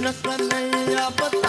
Krishna Kanaiya Pat.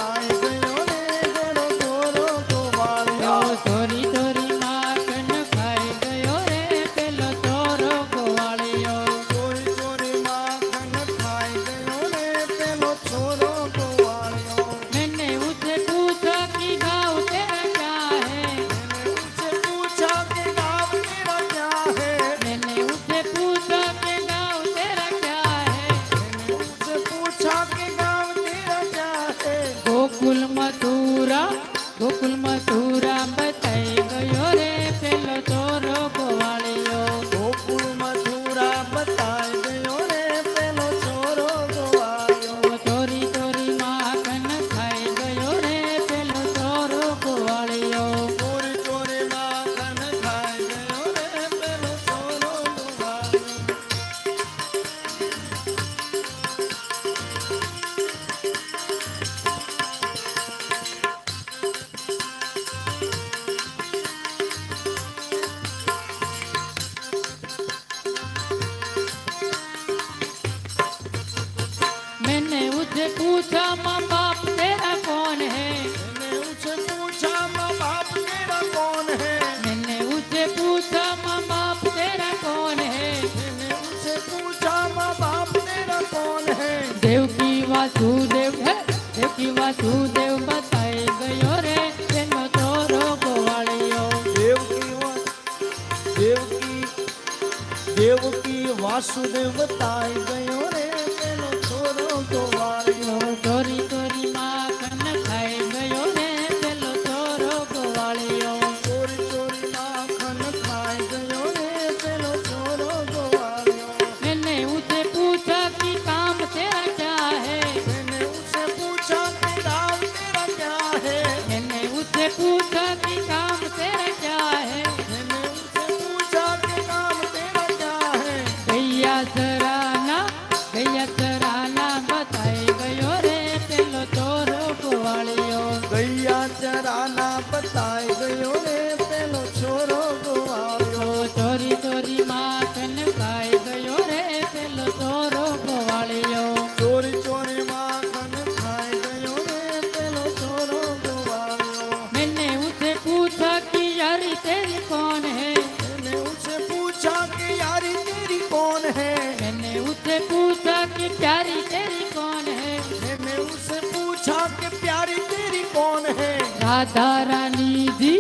बाप तेरा कौन है? उसे पूछा माँ बाप तेरा कौन है? उसे पूछा माँ बाप तेरा कौन है? उसे पूछा माँ बाप तेरा कौन है? वासुदेव है वासुदेव बताए गयो रे देव की वासुदेव बताए गयो रे ગયો રે उससे पूछा कि प्यारी तेरी कौन है? मैं उससे पूछा कि प्यारी तेरी कौन है? राधा रानी दी